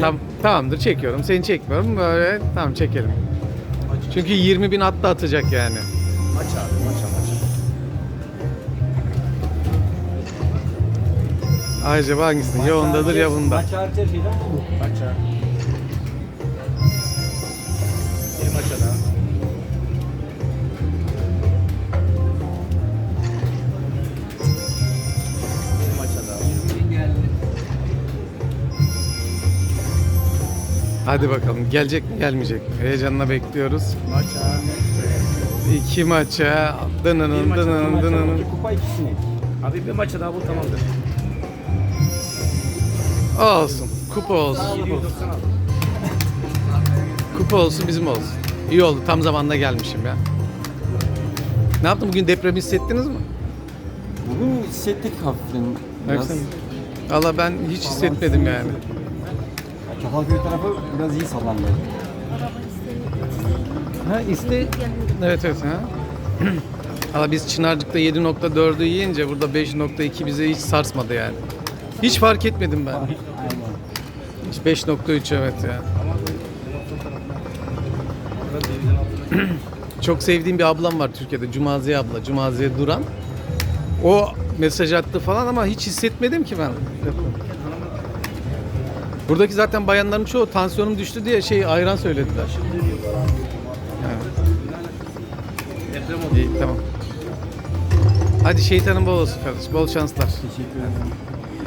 Tam, tamamdır çekiyorum. Seni çekmiyorum. Böyle tamam çekelim. Çünkü 20 bin atla atacak yani. Maç abi maça maça. Acaba hangisinde? Ya ondadır ya bunda. Maç her şeyden bu. Maça. Bir maça daha. Hadi bakalım gelecek mi gelmeyecek mi? Heyecanla bekliyoruz. Maça. İki maça. Dınının Bir maça dınının maça dınının. Kupa ikisini. Abi bir maça daha bu tamamdır. Olsun. Kupa olsun. 790 aldım. Kupa olsun bizim olsun. İyi oldu. Tam zamanında gelmişim ya. Ne yaptın? Bugün depremi hissettiniz mi? Bugün hissettik hafiften. Biraz Baksana. Valla ben hiç hissetmedim yani. Çatalköy tarafı biraz iyi sallandı. Ha iste. Evet evet ha. Valla biz Çınarcık'ta 7.4'ü yiyince burada 5.2 bize hiç sarsmadı yani. Hiç fark etmedim ben. Aynen. Hiç 5.3 evet ya. Çok sevdiğim bir ablam var Türkiye'de. Cumaziye abla. Cumaziye Duran. O mesaj attı falan ama hiç hissetmedim ki ben. Buradaki zaten bayanların çoğu tansiyonum düştü diye şey ayran söylediler. Deprem oldu. İyi tamam. Hadi şeytanın bol olsun kardeş. Bol şanslar. Teşekkür ederim.